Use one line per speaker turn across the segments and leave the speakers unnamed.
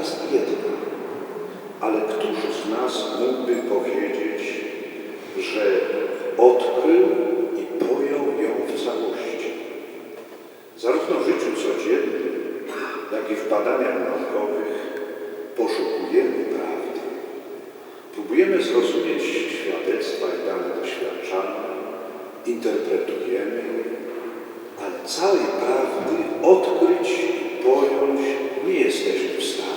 Jest jedna, ale któż z nas mógłby powiedzieć, że odkrył i pojął ją w całości? Zarówno w życiu codziennym, jak i w badaniach naukowych poszukujemy prawdy. Próbujemy zrozumieć świadectwa i dane doświadczalne, interpretujemy je, ale całej prawdy odkryć i pojąć nie jesteśmy w stanie.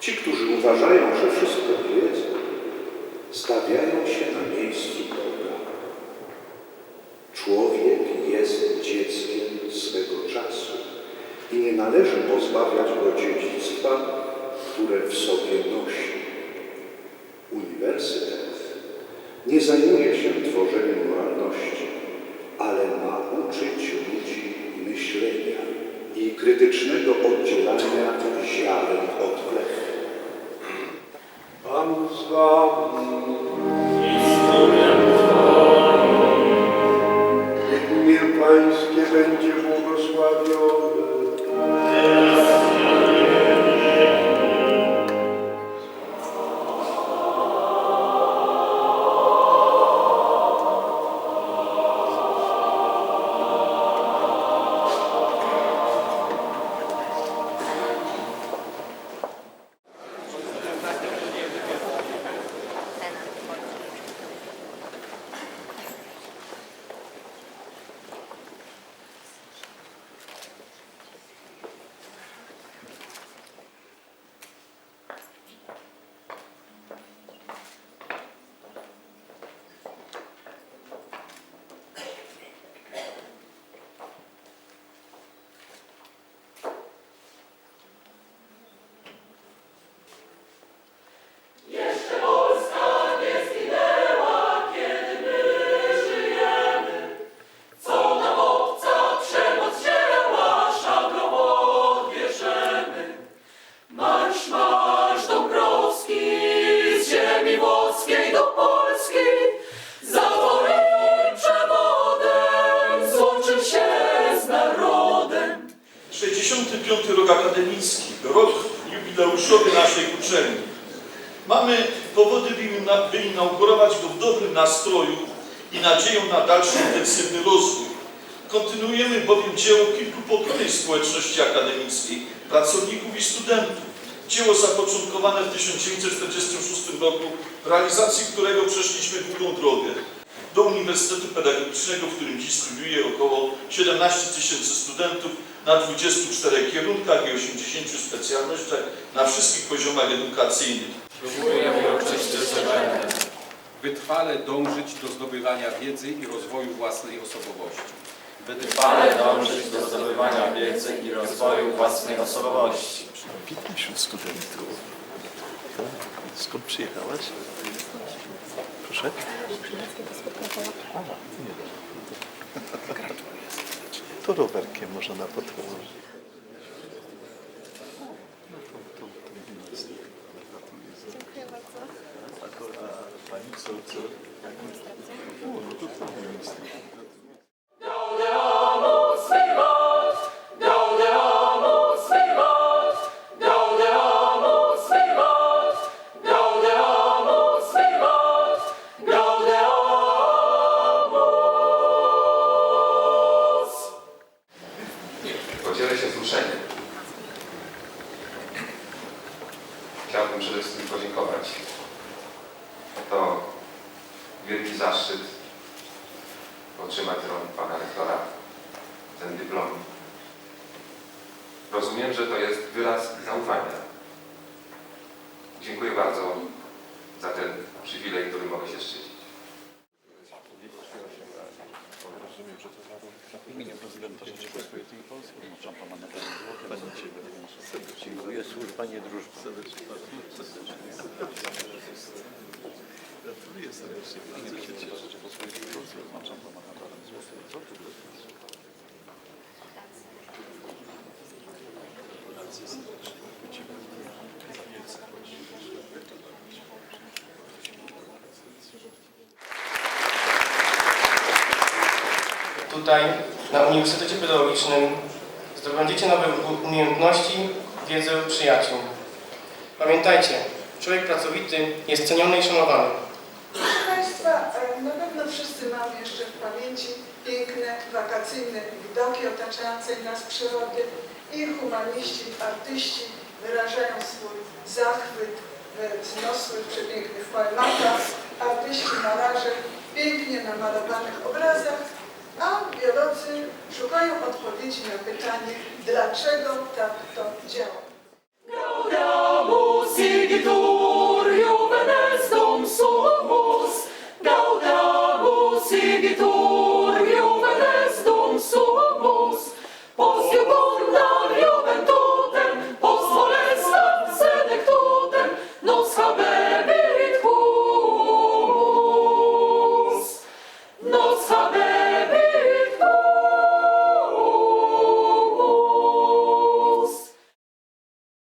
Ci, którzy uważają, że wszystko wiedzą, stawiają się na miejscu Boga. Człowiek jest dzieckiem swego czasu i nie należy pozbawiać go dziedzictwa, które w sobie nosi. Uniwersytet nie zajmuje się tworzeniem moralności, ale ma uczyć krytycznego oddzielania ziaren od plew.
Pan z wami.
Rok akademicki, rok jubileuszowy naszej uczelni. Mamy powody, by ina- by inaugurować go w dobrym nastroju i nadzieją na dalszy intensywny rozwój. Kontynuujemy bowiem dzieło kilku pokoleń społeczności akademickiej, pracowników i studentów. Dzieło zapoczątkowane w 1946 roku, w realizacji którego przeszliśmy długą drogę do Uniwersytetu Pedagogicznego, w którym dziś studiuje około 17 tysięcy studentów na 24 kierunkach i 80 specjalnościach na wszystkich poziomach edukacyjnych.
Próbujemy. Wytrwale dążyć do zdobywania wiedzy i rozwoju własnej osobowości.
Wytrwale dążyć do zdobywania wiedzy i rozwoju własnej osobowości.
Witam wśród studentów. Tak? Skąd przyjechałaś? Proszę? A, nie. To rowerkiem można na. No to, to, to. Gratuluję serdecznie. A, pani co, co? O, no to to gimnastyka.
Wielki zaszczyt otrzymać rąk pana rektora ten dyplom. Rozumiem, że to jest wyraz zaufania. Dziękuję bardzo za ten przywilej, który mogę się szczycić.
Rozumiem, że to w imieniu prezydenta Rzeczypospolitej Polskiej, pana na Pani Ciebie. Serdecznie dziękuję. Służba nie drużba. Serdecznie serdecznie. Gratuluję serdecznie. Bardzo się cieszę.
Tutaj na Uniwersytecie Pedagogicznym zdobędziecie nowe umiejętności wiedzę przyjaciół. Pamiętajcie, człowiek pracowity jest ceniony i szanowany.
Państwa, e, na pewno wszyscy mamy jeszcze w pamięci piękne, wakacyjne widoki otaczającej nas przyrody i humaniści, artyści wyrażają swój zachwyt we wzniosłych, przepięknych poematach, artyści, malarze w pięknie namalowanych obrazach, a biolodzy szukają odpowiedzi na pytanie, dlaczego tak to działa.
Amen.